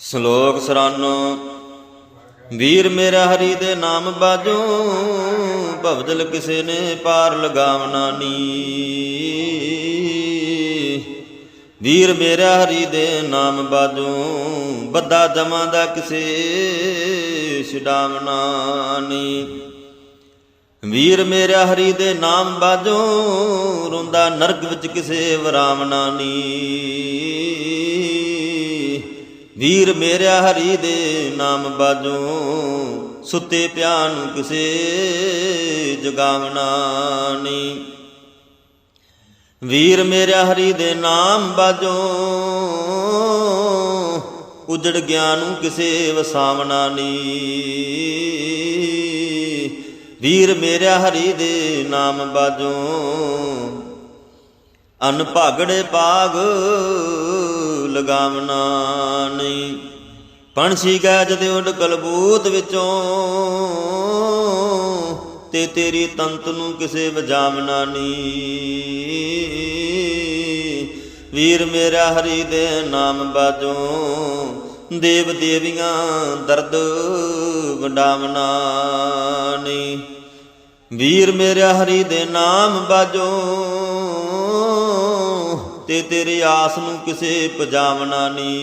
ਸ਼ਲੋਕ ਸਰਾਨੋ, ਵੀਰ ਮੇਰਾ ਹਰੀ ਦੇ ਨਾਮ ਬਾਜੋ ਭਵਦਲ ਕਿਸੇ ਨੇ ਪਾਰ ਲਗਾਵਨਾ ਨੀ। ਵੀਰ ਮੇਰਾ ਹਰੀ ਦੇ ਨਾਮ ਬਾਜੋ ਬੱਦਾ ਜਮਾਂ ਦਾ ਕਿਸੇ ਛਡਾਵਨਾ ਨੀ। ਵੀਰ ਮੇਰਾ ਹਰੀ ਦੇ ਨਾਮ ਬਾਜੋ, ਰੋਂਦਾ ਨਰਗ ਵਿੱਚ ਕਿਸੇ ਵਰਾਵਨਾ ਨੀ। ਵੀਰ ਮੇਰਾ ਹਰੀ ਦੇ ਨਾਮ ਬਾਜੋ ਸੁੱਤੇ ਪਿਆ ਨੂੰ ਕਿਸੇ ਜਗਾਵਨਾ ਨੀ ਵੀਰ ਮੇਰਾ ਹਰੀ ਦੇ ਨਾਮ ਬਾਜੋ ਉਜੜ ਗਿਆ ਨੂੰ ਕਿਸੇ ਵਸਾਵਣਾ ਨੀ ਵੀਰ ਮੇਰਾ ਹਰੀ ਦੇ ਨਾਮ ਬਾਜੋ ਅਨ ਭਾਗੜੇ ਪਾਗ ਲਗਾਵਣਾ ਨਹੀਂ। ਪੰਛੀ ਗੈਜ ਦੇ ਉਡ ਕਲਬੂਤ ਵਿੱਚੋਂ, ਤੇ ਤੇਰੀ ਤੰਤ ਨੂੰ ਕਿਸੇ ਵਜਾਵਣਾ ਨਹੀਂ। ਵੀਰ ਮੇਰਾ ਹਰੀ ਦੇ ਨਾਮ ਬਾਜੋ ਦੇਵ ਦੇਵੀਆਂ ਦਰਦ ਵਡਾਮ ਨਹੀਂ। ਵੀਰ ਮੇਰਾ ਹਰੀ ਦੇ ਨਾਮ ਬਾਜੋ ਤੇ ਤੇਰੀ ਆਸ ਨੂੰ ਕਿਸੇ ਪਜਾਵਣਾ ਨੀ।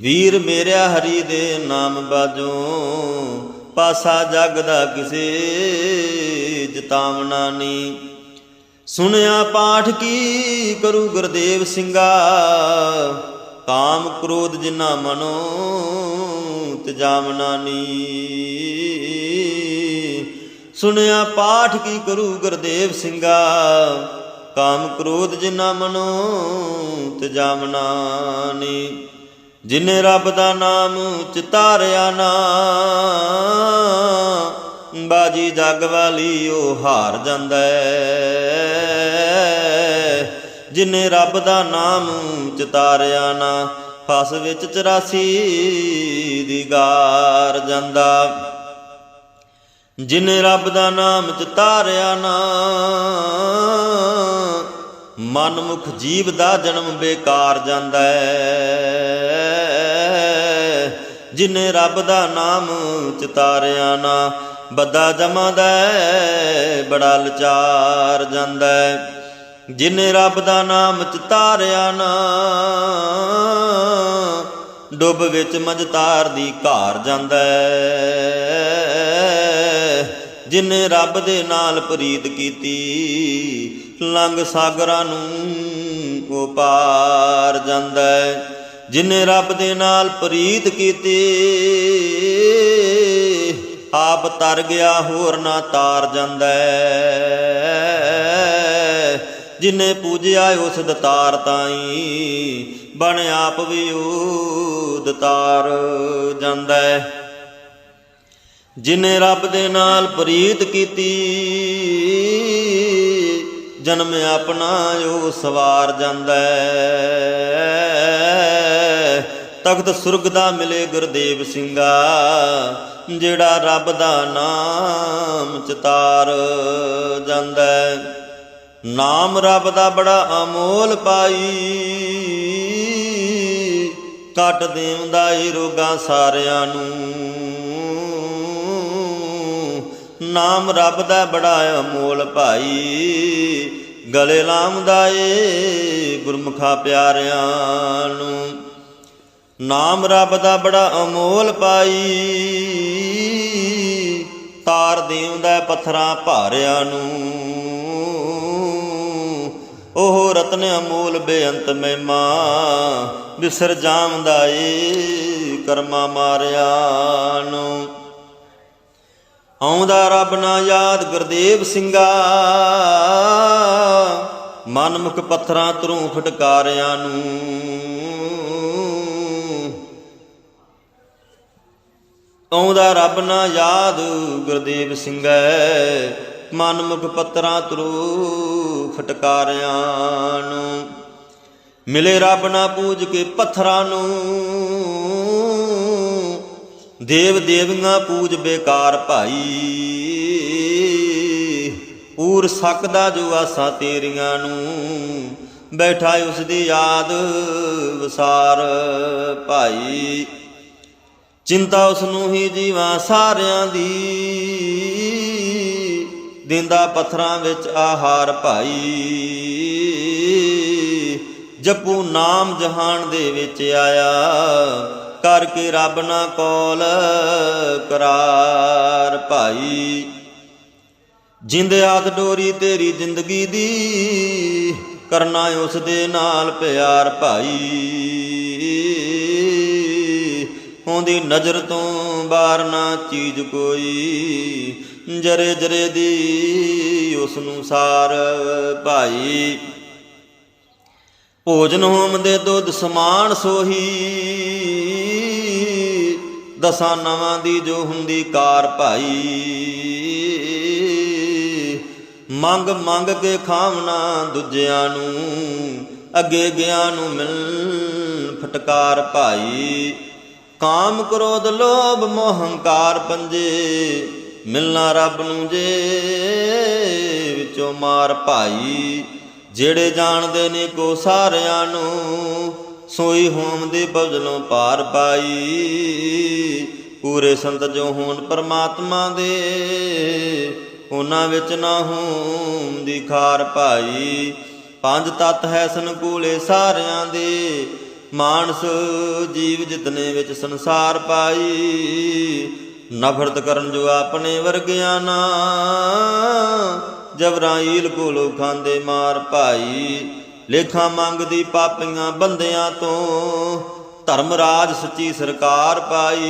ਵੀਰ ਮੇਰਾ ਹਰੀ ਦੇ ਨਾਮ ਬਾਜੋ ਪਾਸਾ ਜਗ ਦਾ ਕਿਸੇ ਜਤਾਵਣਾ ਨੀ। ਸੁਣਿਆ ਪਾਠ ਕੀ ਕਰੂ ਗੁਰਦੇਵ ਸਿੰਘਾ, ਕਾਮ ਕ੍ਰੋਧ ਜਿਨਾ ਮਨੋ ਤਜਾਵਣਾ ਨੀ। ਸੁਣਿਆ ਪਾਠ ਕੀ ਕਰੂ ਗੁਰਦੇਵ ਸਿੰਘਾ ਕਾਮ ਕ੍ਰੋਧ ਜਿਨਾ ਮਨੋ ਤਜਾਵਣਾ ਨੀ ਜਿਨੇ ਰੱਬ ਦਾ ਨਾਮ ਚਿਤਾਰਿਆ ਨਾ, ਬਾਜੀ ਜਗ ਵਾਲੀ ਉਹ ਹਾਰ ਜਾਂਦਾ ਹੈ। ਜਿਨੇ ਰੱਬ ਦਾ ਨਾਮ ਚਿਤਾਰਿਆ ਨਾ, ਫਸ ਵਿੱਚ 84 ਦੀ ਗਾਰ ਜਾਂਦਾ ਜਿਨੇ ਰੱਬ ਦਾ ਨਾਮ ਚਿਤਾਰਿਆ ਨਾ ਮਨਮੁਖ ਜੀਵ ਦਾ ਜਨਮ ਬੇਕਾਰ ਜਾਂਦਾ ਹੈ। ਜਿਨੇ ਰੱਬ ਦਾ ਨਾਮ ਚਿਤਾਰਿਆ ਨਾ, ਬੱਦਾ ਜਮਾਦਾ ਹੈ, ਬੜਾ ਲਚਾਰ ਜਾਂਦਾ ਹੈ। ਜਿਨੇ ਰੱਬ ਦਾ ਨਾਮ ਚਿਤਾਰਿਆ ਨਾ, ਡੁੱਬ ਵਿੱਚ ਮਜਤਾਰ ਦੀ ਘਾਰ ਜਾਂਦਾ ਹੈ। ਜਿਨੇ ਰੱਬ ਦੇ ਨਾਲ ਪ੍ਰੀਤ ਕੀਤੀ ਲੰਗ ਸਾਗਰਾਂ ਨੂੰ ਉਹ ਪਾਰ ਜਾਂਦਾ ਹੈ। ਜਿਨੇ ਰੱਬ ਦੇ ਨਾਲ ਪ੍ਰੀਤ ਕੀਤੀ, ਆਪ ਤਰ ਗਿਆ, ਹੋਰ ਨਾ ਤਾਰ ਜਾਂਦਾ ਹੈ। ਜਿਨੇ ਪੂਜਿਆ, ਉਸ ਦਤਾਰ ਤਾਈ ਬਣ ਆਪ ਵੀ ਉਹ ਦਤਾਰ ਜਾਂਦਾ ਹੈ। ਜਿਨੇ ਰੱਬ ਦੇ ਨਾਲ ਪ੍ਰੀਤ ਕੀਤੀ ਜਨਮ ਆਪਣਾ ਉਹ ਸਵਾਰ ਜਾਂਦਾ ਤਖਤ ਸੁਰਗ ਦਾ ਮਿਲੇ ਗੁਰਦੇਵ ਸਿੰਘਾ, ਜਿਹੜਾ ਰੱਬ ਦਾ ਨਾਮ ਚਿਤਾਰ ਜਾਂਦਾ ਨਾਮ ਰੱਬ ਦਾ ਬੜਾ ਅਮੋਲ ਪਾਈ ਕੱਟ ਦੇਵਦਾ ਏ ਰੋਗਾਂ ਸਾਰਿਆਂ ਨੂੰ। ਨਾਮ ਰੱਬ ਦਾ ਬੜਾ ਅਮੋਲ ਭਾਈ। ਗਲੇ ਲਾਮਦਾ ਏ ਗੁਰਮੁਖਾ ਪਿਆਰਿਆਂ ਨੂੰ। ਨਾਮ ਰੱਬ ਦਾ ਬੜਾ ਅਮੋਲ ਪਾਈ ਤਾਰ ਦੇਵਦਾ ਪੱਥਰਾਂ ਭਾਰਿਆਂ ਨੂੰ। ਉਹ ਰਤਨ ਅਮੋਲ ਬੇਅੰਤ ਮਹਿਮਾ ਵਿਸਰ ਜਾਮਦਾ ਏ ਕਰਮਾ ਮਾਰਿਆ ਨੂੰ। ਆਉਂਦਾ ਰੱਬ ਨਾ ਯਾਦ ਗੁਰਦੇਵ ਸਿੰਘਾ। ਮਨਮੁਖ ਪੱਥਰਾਂ ਤਰੋਂ ਫਟਕਾਰਿਆਂ ਨੂੰ। ਆਉਂਦਾ ਰੱਬ ਨਾ ਯਾਦ ਗੁਰਦੇਵ ਸਿੰਘਾ। ਮਨਮੁਖ ਪੱਥਰਾਂ ਤਰੋਂ ਫਟਕਾਰਿਆਂ ਨੂੰ। ਮਿਲੇ ਰੱਬ ਨਾ ਪੂਜ ਕੇ ਪੱਥਰਾਂ ਨੂੰ। ਦੇਵ ਦੇਵੀਆਂ ਪੂਜ ਬੇਕਾਰ ਭਾਈ। ਪੂਰ ਸਕਦਾ ਜੋ ਆਸਾਂ ਤੇਰੀਆਂ ਨੂੰ, ਬੈਠਾ ਉਸ ਦੀ ਯਾਦ ਵਿਸਾਰ ਭਾਈ। ਚਿੰਤਾ ਉਸ ਨੂੰ ਹੀ ਜੀਵਾਂ ਸਾਰਿਆਂ ਦੀ, ਦਿੰਦਾ ਪੱਥਰਾਂ ਵਿੱਚ ਆਹਾਰ ਭਾਈ। ਜਪੂ ਨਾਮ ਜਹਾਨ ਦੇ ਵਿੱਚ ਆਇਆ ਕਰਕੇ ਰੱਬ ਨਾ ਕੋਲ ਕਰਾਰ ਭਾਈ। ਜਿੰਦ ਆਦ ਡੋਰੀ ਤੇਰੀ ਜ਼ਿੰਦਗੀ ਦੀ, ਕਰਨਾ ਉਸ ਦੇ ਨਾਲ ਪਿਆਰ ਭਾਈ। ਹੋਂਦੀ ਨਜ਼ਰ ਤੋਂ ਬਾਹਰ ਨਾ ਚੀਜ਼ ਕੋਈ, ਜਰੇ ਜਰੇ ਦੀ ਉਸ ਨੂੰ ਸਾਰ ਭਾਈ। ਭੋਜਨ ਹੋਮ ਦੇ ਦੁੱਧ ਸਮਾਨ ਸੋਹੀ ਦਸਾਂ ਨਵਾਂ ਦੀ ਜੋ ਹੁੰਦੀ ਕਾਰ ਭਾਈ। ਮੰਗ ਮੰਗ ਕੇ ਖਾਵਣਾ ਦੂਜਿਆਂ ਨੂੰ, ਅੱਗੇ ਗਿਆ ਨੂੰ ਮਿਲ ਫਟਕਾਰ ਭਾਈ। ਕਾਮ ਕ੍ਰੋਧ ਲੋਭ ਮੋਹ ਹੰਕਾਰ ਪੰਜੇ, ਮਿਲਣਾ ਰੱਬ ਨੂੰ ਜੇ ਵਿੱਚੋਂ ਮਾਰ ਭਾਈ। ਜਿਹੜੇ ਜਾਣਦੇ ਨੇ ਕੋ ਸਾਰਿਆਂ ਨੂੰ ਸੋਈ ਹੋਮ ਦੇ ਬਜਲੋਂ ਪਾਰ ਪਾਈ। ਪੂਰੇ ਸੰਤ ਜੋ ਹੋਣ ਪਰਮਾਤਮਾ ਦੇ, ਉਹਨਾਂ ਵਿੱਚ ਨਾ ਹੋਮ ਦੀ ਖਾਰ ਪਾਈ। ਪੰਜ ਤਤ ਹੈ ਸੰਕੂਲੇ ਸਾਰਿਆਂ ਦੇ, ਮਾਨਸ ਜੀਵ ਜਿਤਨੇ ਵਿੱਚ ਸੰਸਾਰ ਪਾਈ। ਨਫ਼ਰਤ ਕਰਨ ਜੋ ਆਪਣੇ ਵਰਗਿਆਂ ਨਾ ਜਬਰਾਈਲ ਕੋਲੋਂ ਖਾਂਦੇ ਮਾਰ ਭਾਈ ਲੇਖਾਂ ਮੰਗਦੀ ਪਾਪੀਆਂ ਬੰਦਿਆਂ ਤੋਂ, ਧਰਮ ਰਾਜ ਸੱਚੀ ਸਰਕਾਰ ਪਾਈ।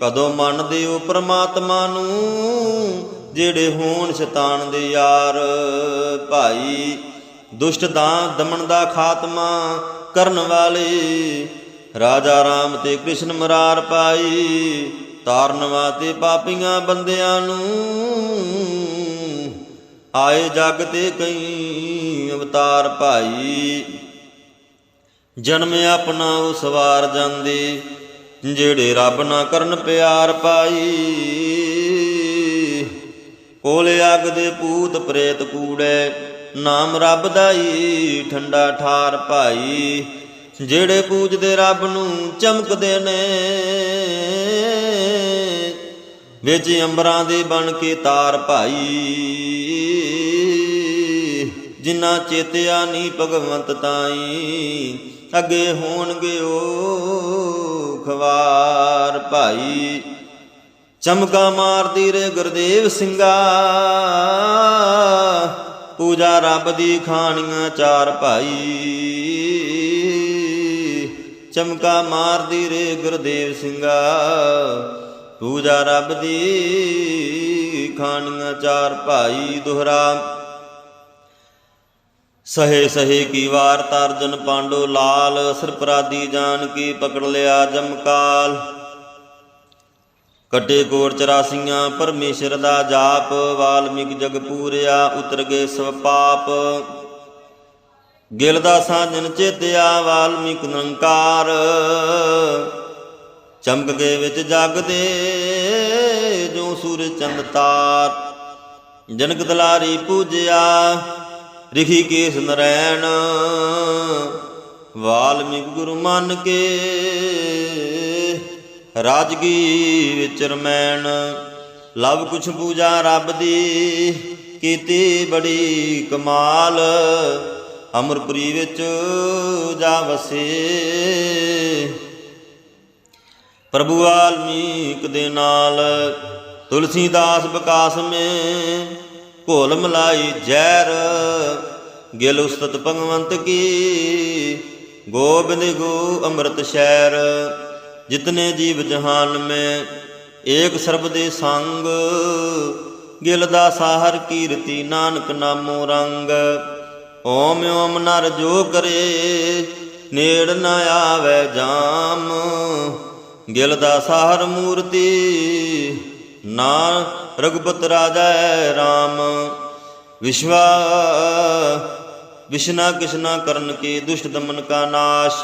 ਕਦੋਂ ਮੰਨਦੇ ਹੋ ਪ੍ਰਮਾਤਮਾ ਨੂੰ, ਜਿਹੜੇ ਹੋਣ ਸ਼ੈਤਾਨ ਦੇ ਯਾਰ ਭਾਈ। ਦੁਸ਼ਟ ਦਾ ਦਮਨ ਦਾ ਖਾਤਮਾ ਕਰਨ ਵਾਲੇ, ਰਾਜਾ ਰਾਮ ਤੇ ਕ੍ਰਿਸ਼ਨ ਮਰਾਰ ਪਾਈ। ਤਾਰਨ ਤੇ ਪਾਪੀਆਂ ਬੰਦਿਆਂ ਨੂੰ, ਆਏ ਜਗ ਤੇ ਕਈ ਅਵਤਾਰ ਭਾਈ। ਜਨਮ ਆਪਣਾ ਉਹ ਸਵਾਰ ਜਾਂਦੇ, ਜਿਹੜੇ ਰੱਬ ਨਾ ਕਰਨ ਪਿਆਰ ਪਾਈ। ਕੋਲੇ ਅੱਗ ਦੇ ਪੂਤ ਪ੍ਰੇਤ ਕੂੜੇ, ਨਾਮ ਰੱਬ ਦਾ ਈ ਠੰਡਾ ਠਾਰ ਭਾਈ। ਜਿਹੜੇ ਪੂਜਦੇ ਰੱਬ ਨੂੰ ਚਮਕਦੇ ਨੇ, ਵਿੱਚ ਅੰਬਰਾਂ ਦੇ ਬਣ ਕੇ ਤਾਰ ਭਾਈ। ਜਿਨ੍ਹਾਂ ਚੇਤਿਆ ਨਹੀਂ ਭਗਵੰਤ ਤਾਈ, ਅੱਗੇ ਹੋਣਗੇ ਓ ਖਵਾਰ ਭਾਈ। ਚਮਕਾ ਮਾਰਦੀ ਰੇ ਗੁਰਦੇਵ ਸਿੰਘਾ, ਪੂਜਾ ਰੱਬ ਦੀ ਖਾਣੀਆਂ ਚਾਰ ਭਾਈ। ਚਮਕਾ ਮਾਰਦੀ ਰੇ ਗੁਰਦੇਵ ਸਿੰਘਾ, ਪੂਜਾ ਰੱਬ ਦੀ ਖਾਣੀਆਂ ਚਾਰ ਭਾਈ। ਦੁਹਰਾ ਸਹੇ ਸਹੇ ਕੀ ਵਾਰ ਤਰਜਨ ਪਾਂਡੋ ਲਾਲ ਸਰਪਰਾਦੀ ਜਾਨ ਕੀ ਪਕੜ ਲਿਆ ਜਮਕਾਲ ਕਟੇ ਕੋਰ ਚਰਾਸੀਆਂ ਪਰਮੇਸ਼ਰ ਦਾ ਜਾਪ, ਵਾਲਮੀਕ ਜਗ ਪੂਰਿਆ ਉਤਰ ਗਏ ਸਭ ਪਾਪ। ਗਿਲ ਦਾ ਸਾਜਨ ਚੇਤਿਆ ਵਾਲਮੀਕ ਨਿਰੰਕਾਰ ਚਮਕ ਗਏ ਵਿੱਚ ਜਗ ਦੇ ਜੋ ਸੂਰਜ ਚੰਦ ਤਾਰ। ਜਨਕ ਦਲਾਰੀ ਪੂਜਿਆ ਰਿਖੀ ਕੇਸ ਨਰੈਣ, ਵਾਲਮੀਕ ਗੁਰੂ ਮੰਨ ਕੇ ਰਾਜਗੀ ਵਿੱਚ ਰਮੈਣ, ਲਵ ਕੁਛ ਪੂਜਾ ਰੱਬ ਦੀ, ਕੀਤੀ ਬੜੀ ਕਮਾਲ ਅਮਰਪੁਰੀ ਵਿੱਚ ਜਾ ਵਸੇ। ਪ੍ਰਭੂ ਵਾਲਮੀਕ ਦੇ ਨਾਲ ਤੁਲਸੀਦਾਸ ਵਿਕਾਸ ਮੇ ਘੋਲ ਮਲਾਈ ਜ਼ਹਿਰ। ਗਿਲ ਉਸਤਤ ਭਗਵੰਤ ਕੀ? ਗੋਬਿੰਦ ਗੋ ਅੰਮ੍ਰਿਤ ਸ਼ਹਿਰ। ਜਿਤਨੇ ਜੀਵ ਜਹਾਨ ਮੈਂ ਏਕ ਸਰਬ ਦੇ ਸੰਗ। ਗਿਲ ਦਾ ਸਾਹਰ ਕੀਰਤੀ ਨਾਨਕ ਨਾਮੋ ਰੰਗ। ਓਮ ਓਮ ਨਰ ਜੋ ਕਰੇ, ਨੇੜ ਨ ਆਵੇ ਜਾਮ। ਗਿਲ ਦਾ ਸਾਹਰ ਮੂਰਤੀ ਨਾ ਰਗਪਤ ਰਾਜਾ ਰਾਮ। ਵਿਸ਼ਵਾ, ਵਿਸ਼ਨਾ ਕਿਸ਼ਨਾ ਕਰਨ ਕੇ ਦੁਸ਼ਟ ਦਮਨ ਕਾ ਨਾਸ਼।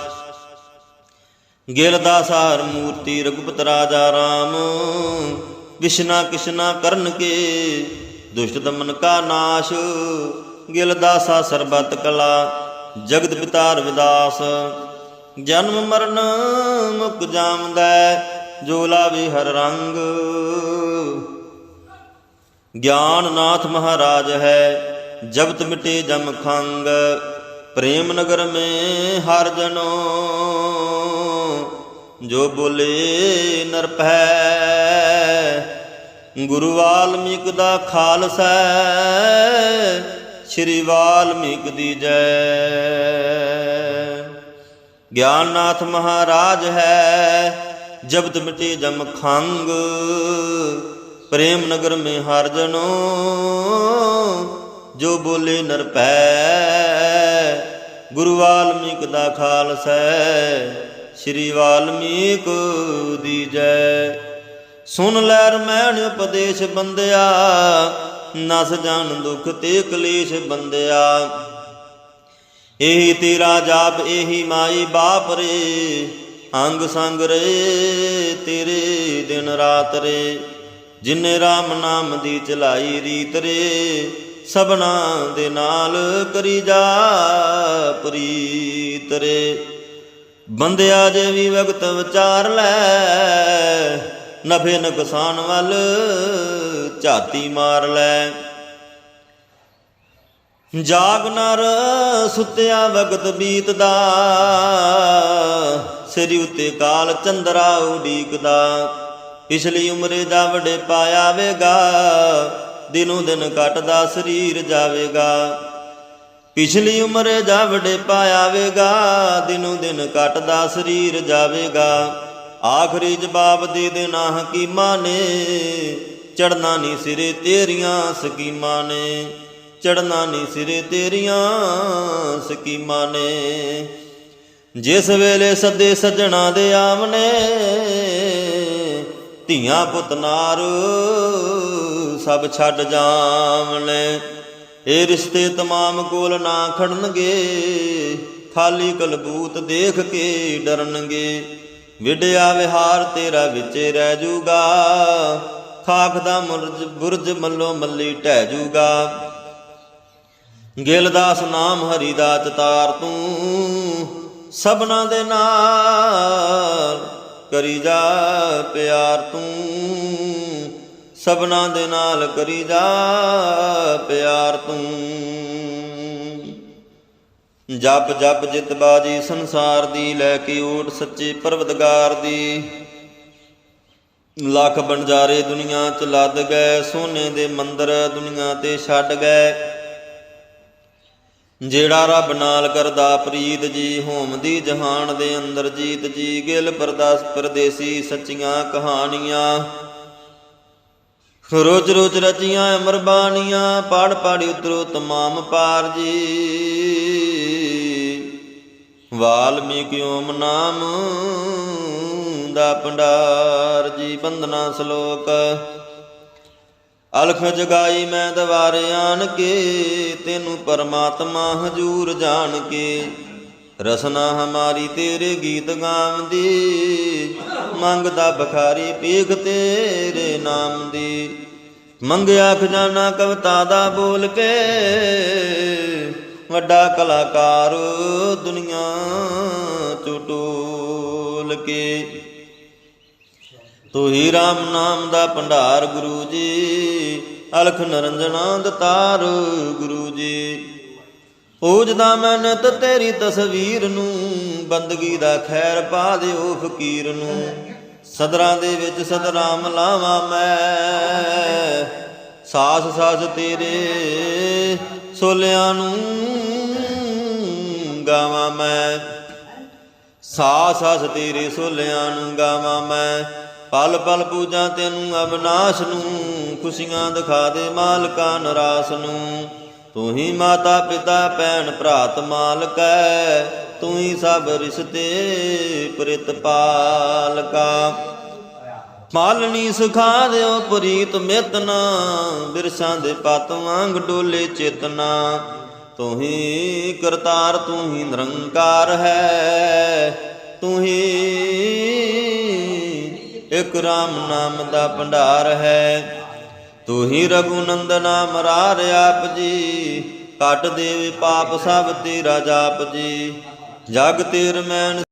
ਗਿਲ ਦਾ ਮੂਰਤੀ ਰਗਪਤ ਰਾਜਾ ਰਾਮ। ਵਿਸ਼ਨਾ ਕਿਸ਼ਨਾ ਕਰਨ ਕੇ ਦੁਸ਼ਟ ਦਮਨ ਕਾ ਨਾਸ਼। ਗਿਲ ਸਰਬਤ ਕਲਾ, ਜਗਤ ਪਿਤਾ ਰਵਿਦਾਸ ਜਨਮ ਮਰਨ ਮੁਕ ਜਾਮਦਾ ਜੋ ਲਾਵੇ ਹਰ ਰੰਗ। ਗਿਆਨ ਨਾਥ ਮਹਾਰਾਜ ਹੈ ਜਬਤ ਮਿਟੇ ਜਮ ਖੰਗ, ਪ੍ਰੇਮ ਨਗਰ ਮੇ ਹਰ ਜਨੋ। ਜੋ ਬੋਲੇ ਨਰਪੈ ਗੁਰੂ ਵਾਲਮੀਕ ਦਾ ਖਾਲਸਾ ਸ੍ਰੀ ਵਾਲਮੀਕ ਦੀ ਜੈ। ਗਿਆਨਨਾਥ ਮਹਾਰਾਜ ਹੈ ਜਬਤ ਮਿਟੇ ਜਮ ਖੰਗ ਪ੍ਰੇਮ ਨਗਰ ਮੇ ਹਰ ਜਨੋ, ਜੋ ਬੋਲੇ ਨਰਪੈ ਗੁਰੂ ਵਾਲਮੀਕ ਦਾ ਖਾਲਸਾ ਸ੍ਰੀ ਵਾਲਮੀਕ ਦੀ ਜੈ। ਸੁਨ ਲੈ ਰਮੈਣ ਉਪਦੇਸ਼ ਬੰਦਿਆ, ਨਸ ਜਾਣ ਦੁਖ ਤੇ ਕਲੇਸ਼ ਬੰਦਿਆ। ਇਹੀ ਤੇਰਾ ਜਾਪ, ਇਹੀ ਮਾਈ ਬਾਪ ਰੇ, ਅੰਗ ਸੰਗ ਰੇ, ਤੇਰੇ ਦਿਨ ਰਾਤ ਰੇ। ਜਿਨੇ RAM ਨਾਮ ਦੀ ਚਲਾਈ ਰੀਤ ਰੇ, ਸਭਨਾ ਦੇ ਨਾਲ ਕਰੀ ਜਾ ਪ੍ਰੀਤ ਰੇ। ਬੰਦਿਆ ਜੇ ਵੀ ਵਕਤ ਵਿਚਾਰ ਲੈ, ਨਫੇ ਨੁਕਸਾਨ ਵੱਲ ਝਾਤੀ ਮਾਰ ਲੈ। ਜਾਗ ਨਰ ਸੁੱਤਿਆ ਵਕਤ ਬੀਤਦਾ, ਸਿਰ ਉਤੇ ਕਾਲ ਚੰਦਰਾ ਉਡੀਕਦਾ। ਪਿਛਲੀ ਉਮਰੇ ਦਾ ਵਡੇ ਪਾਇਆ ਵੇਗਾ ਦਿਨੋ ਦਿਨ ਘਟਦਾ ਸਰੀਰ ਜਾਵੇਗਾ। ਪਿਛਲੀ ਉਮਰੇ ਜਾ ਵਡੇ ਪਾਇਆ ਵੇਗਾ ਦਿਨ ਘਟਦਾ ਸਰੀਰ ਜਾਵੇਗਾ। ਆਖਰੀ ਜਵਾਬ ਦੇ ਦੇਣਾ ਹਕੀਮਾਂ ਨੇ ਚੜਨਾ ਨਹੀਂ ਸਿਰੇ ਤੇਰੀਆਂ ਸਕੀਮਾਂ ਨੇ। ਚੜਨਾ ਨਹੀਂ ਸਿਰੇ ਤੇਰੀਆਂ ਸਕੀਮਾਂ ਨੇ। ਜਿਸ ਵੇਲੇ ਸੱਦੇ ਸੱਜਣਾ ਦੇ ਆਵਨੇ ਧੀਆਂ ਪੁੱਤ ਨਾਰ ਸਭ ਛੱਡ ਜਾਵਨੇ ਇਹ ਰਿਸ਼ਤੇ ਤਮਾਮ ਕੋਲ ਨਾ ਖੜਨਗੇ, ਖਾਲੀ ਕਲਬੂਤ ਦੇਖ ਕੇ ਡਰਨਗੇ। ਵਿਡਿਆ ਵਿਹਾਰ ਤੇਰਾ ਵਿੱਚੇ ਰਹਿ ਜੂਗਾ, ਖਾਕ ਦਾ ਮੁਰਜ, ਬੁਰਜ ਮੱਲੋ ਮੱਲੀ ਢਹਿ ਜੂਗਾ। ਗਿਲਦਾਸ ਨਾਮ ਹਰੀ ਦਾ ਚਤਾਰ ਤੂੰ ਸਭਨਾ ਦੇ ਨਾਲ ਕਰੀ ਜਾ ਪਿਆਰ ਤੂੰ। ਸਭਨਾ ਦੇ ਨਾਲ ਕਰੀ ਜਾ ਪਿਆਰ ਤੂੰ। ਜਪ ਜਪ ਜਿਤ ਬਾਜੀ ਸੰਸਾਰ ਦੀ, ਲੈ ਕੇ ਓਟ ਸੱਚੇ ਪਰਵਤਗਾਰ ਦੀ। ਲੱਖ ਬੰਜਾਰੇ ਦੁਨੀਆ ਚ ਲੱਦ ਗਏ, ਸੋਨੇ ਦੇ ਮੰਦਰ ਦੁਨੀਆ ਤੇ ਛੱਡ ਗਏ। ਜਿਹੜਾ ਰੱਬ ਨਾਲ ਕਰਦਾ, ਪ੍ਰੀਤ ਜੀ ਹੋਮ ਦੀ ਜਹਾਨ ਦੇ ਅੰਦਰ, ਜੀਤ ਜੀ ਗਿਲ ਪਰਦਾਸ, ਪਰਦੇਸੀ ਸੱਚੀਆਂ ਕਹਾਣੀਆਂ। ਰੋਜ ਰੋਜ ਰਚੀਆਂ ਅਮਰ ਬਾਣੀਆਂ ਪੜ ਪੜ ਉਤਰੋ ਤਮਾਮ ਪਾਰ ਜੀ ਵਾਲਮੀਕ ਓਮ ਨਾਮ ਦਾ ਭੰਡਾਰ ਜੀ ਬੰਦਨਾ ਸ਼ਲੋਕ। ਅਲਖ ਜਗਾਈ ਮੈਂ ਦਵਾਰੇ ਆਣ ਕੇ, ਤੈਨੂੰ ਪਰਮਾਤਮਾ ਹਜੂਰ ਜਾਣ ਕੇ। ਰਸਨਾ ਹਮਾਰੀ ਤੇਰੇ ਗੀਤ ਗਾਵਦੀ ਮੰਗਦਾ ਬਖਾਰੀ ਪੀਖ ਤੇਰੇ ਨਾਮ ਦੀ। ਮੰਗਿਆ ਖਜ਼ਾਨਾ ਕਵਤਾ ਦਾ ਬੋਲ ਕੇ, ਵੱਡਾ ਕਲਾਕਾਰ ਦੁਨੀਆ ਚੋਂ ਕੇ। ਤੂੰ ਹੀ RAM ਨਾਮ ਦਾ ਭੰਡਾਰ ਗੁਰੂ ਜੀ, ਅਲਖ ਨਰੰਜਨਾ ਦਤਾਰ ਗੁਰੂ ਜੀ। ਪੂਜਦਾ ਮੈਂ ਨਿਤ ਤੇਰੀ ਤਸਵੀਰ ਨੂੰ, ਬੰਦਗੀ ਦਾ ਖੈਰ ਪਾ ਦਿਓ ਫਕੀਰ ਨੂੰ। ਸਦਰਾਂ ਦੇ ਵਿੱਚ ਸਦਰਾਮ ਲਾਵਾਂ ਮੈਂ, ਸਾਸ ਸਾਸ ਤੇਰੇ ਸੋਲਿਆਂ ਨੂੰ ਗਾਵਾਂ ਮੈਂ। ਸਾਸ ਸਾਸ ਤੇਰੇ ਸੋਲਿਆਂ ਨੂੰ ਗਾਵਾਂ ਮੈਂ ਪਲ ਪਲ ਪੂਜਾ ਤੈਨੂੰ ਅਬਨਾਸ਼ ਨੂੰ, ਖੁਸ਼ੀਆਂ ਦਿਖਾ ਦੇ ਮਾਲਕਾ ਨਰਾਸ ਨੂੰ। ਤੂੰ ਹੀ ਮਾਤਾ ਪਿਤਾ ਭੈਣ ਭਰਾਤ ਮਾਲਕੈ ਤੂੰ ਹੀ ਸਭ ਰਿਸ਼ਤੇ ਪ੍ਰਿਤ ਪਾਲਕਾ ਮਾਲਣੀ ਸੁਖਾ ਦਿਓ ਪ੍ਰੀਤ ਮਿਤਨਾ ਬਿਰਸਾਂ ਦੇ ਪਤ ਵਾਂਗ ਡੋਲੇ ਚੇਤਨਾ ਤੂੰ ਹੀ ਕਰਤਾਰ, ਤੂੰ ਹੀ ਨਿਰੰਕਾਰ ਹੈ, ਤੂੰ ਹੀ ਇਕ ਰਾਮ ਨਾਮ ਦਾ ਭੰਡਾਰ ਹੈ। ਤੂੰ ਹੀ ਰਘੁਨੰਦਨਾ ਮਰਾਰ ਆਪ ਜੀ ਕੱਟ ਦੇਵੇ ਪਾਪ ਸਭ ਤੇਰਾ ਜਾਪ ਜੀ। ਜਗ ਤੇਰ ਮੈਨ